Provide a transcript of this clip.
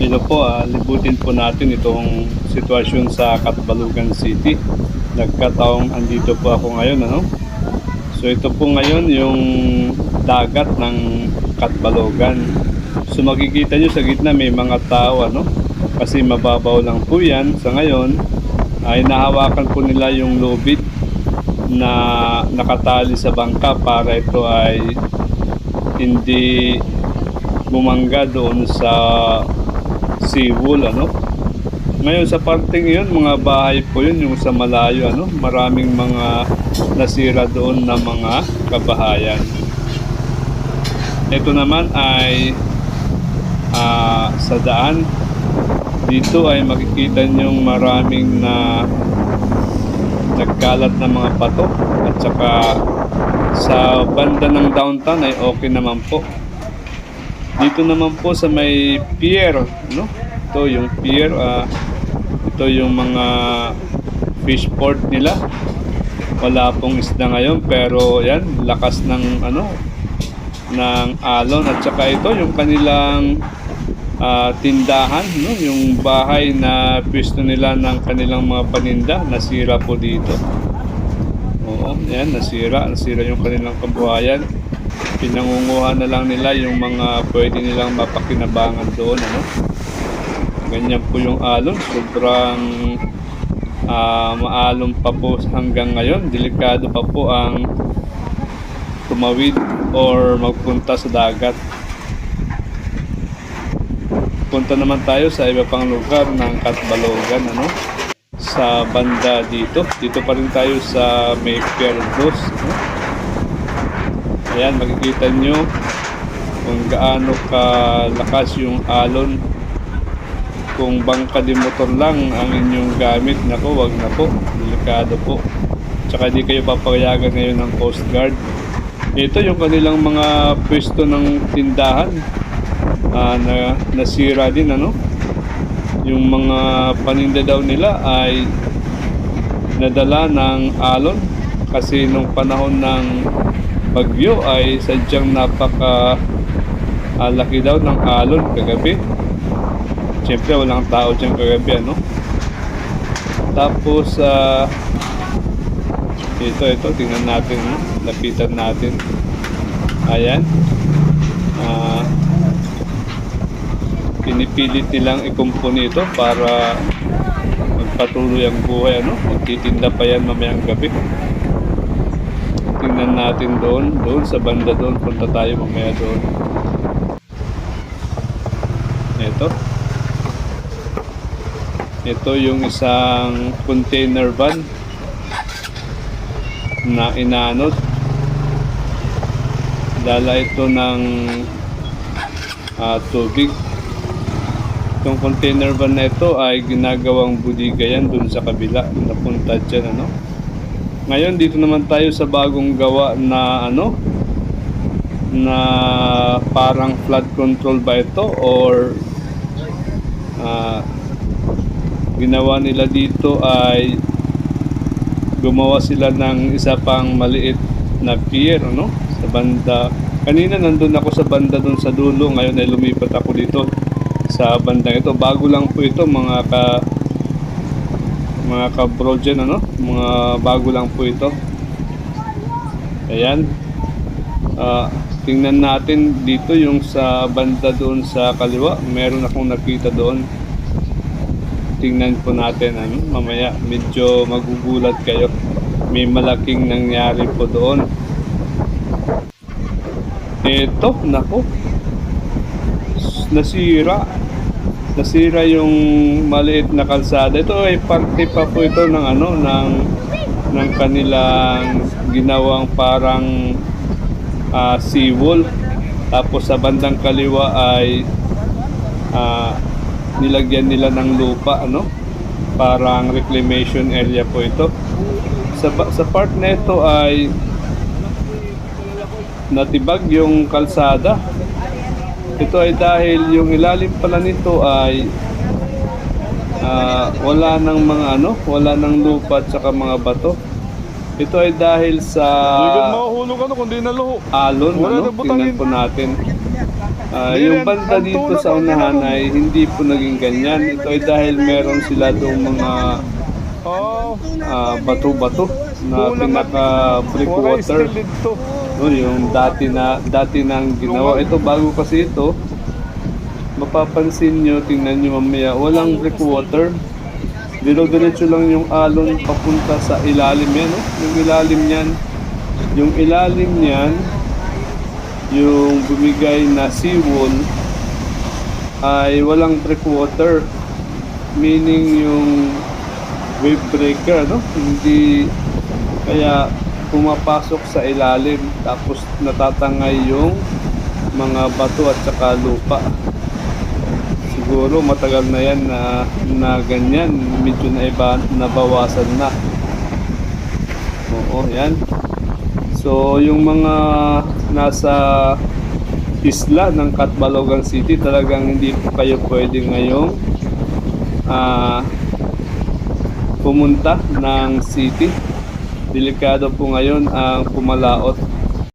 Ito po, ah, libutin po natin itong sitwasyon sa Katbalugan City. Nagkataong andito po ako ngayon, ano? So ito po ngayon yung dagat ng Katbalogan. So makikita nyo sa gitna may mga tao, ano? Kasi mababaw lang po yan. Sa ngayon, ay nahawakan po nila yung lubid na nakatali sa bangka para ito ay hindi bumangga doon sa seawall ano? Ngayon sa parting yun mga bahay po yun yung sa malayo ano? Maraming mga nasira doon na mga kabahayan. Ito naman ay ah, sa daan. Dito ay makikita nyo maraming na nagkalat na mga bato. At saka sa banda ng downtown ay okay naman po dito naman po sa may pier no? Ito yung pier ah, ito yung mga fish port nila. Wala pong isda ngayon pero yan lakas ng ano ng alon. At saka ito yung kanilang ah, tindahan no? Yung bahay na pwesto nila ng kanilang mga paninda nasira po dito. Oo yan nasira nasira yung kanilang kabuhayan pinangunguha na lang nila yung mga pwede nilang mapakinabangan doon ano? Ganyan po yung alon. Sobrang ah, maalon pa po hanggang ngayon. Delikado pa po ang tumawid or magpunta sa dagat. Punta naman tayo sa iba pang lugar ng Katbalogan ano? Sa banda dito. Dito pa rin tayo sa may Perdos no? Ayan makikita nyo kung gaano kalakas yung alon. Kung bangka di motor lang ang inyong gamit nako wag na po. Delikado po. Tsaka di kayo papayagan ngayon ng Coast Guard. Ito yung kanilang mga pwesto ng tindahan. Ah, na nasira din ano? Yung mga paninda daw nila ay nadala ng alon. Kasi nung panahon ng bagyo ay sadyang napaka ah, laki daw ng alon kagabi. Siyempre walang tao dyan kagabi ano? Tapos ah, ito ito tingnan natin no? lapitan natin. Ayan. Ah pinipilit nilang ikumpuni ito para magpatuloy ang buhay ano? Magtitinda pa yan mamayang gabi natin doon doon sa banda doon punta tayo mamaya doon. Ito ito yung isang container van na inanod. Dala ito ng ah, tubig. Itong container van na ito ay ginagawang budiga yan dun sa kabila. Napunta dyan ano ngayon dito naman tayo sa bagong gawa na ano? Na parang flood control ba ito? Or ah, ginawa nila dito ay gumawa sila ng isa pang maliit na pier ano? Sa banda. Kanina nandun ako sa banda dun sa dulo ngayon ay lumipat ako dito sa bandang ito. Bago lang po ito mga ka mga ka dyan, ano? Mga bago lang po ito. Ayan. Ah, tingnan natin dito yung sa banda doon sa kaliwa. Meron akong nakita doon. Tingnan po natin ano, mamaya medyo magugulat kayo. May malaking nangyari po doon. Eto nako. Nasira nasira yung maliit na kalsada. Ito ay parte pa po ito ng ano ng ng kanilang ginawang parang ah, seawall. Tapos sa bandang kaliwa ay ah, nilagyan nila ng lupa ano? Parang reclamation area po ito. Sa, sa part na ito ay natibag yung kalsada ito ay dahil yung ilalim pala nito ay ah, wala ng mga ano wala ng lupa at saka mga bato. Ito ay dahil sa Hindi mahulog ano kundi naluho. alon Wala ano? tingnan po natin. Ah, yung banda dito sa unahan ay hindi po naging ganyan. Ito ay dahil meron sila doong mga Oh, ah, bato-bato na pinaka-brick No, yung dati na dati nang ginawa. Ito bago kasi ito. Mapapansin nyo, tingnan nyo mamaya, walang brick water. Dilo-diretso lang yung alon papunta sa ilalim yan. No? Yung ilalim niyan. Yung ilalim niyan, yung bumigay na seawall ay walang brick water. Meaning yung wave breaker, no? Hindi kaya pumapasok sa ilalim tapos natatangay yung mga bato at saka lupa. Siguro matagal na yan na, na ganyan, medyo na iba, nabawasan na. Oo, yan. So, yung mga nasa isla ng Catbalogan City, talagang hindi po kayo pwede ngayong ah pumunta ng city. Delikado po ngayon ang pumalaot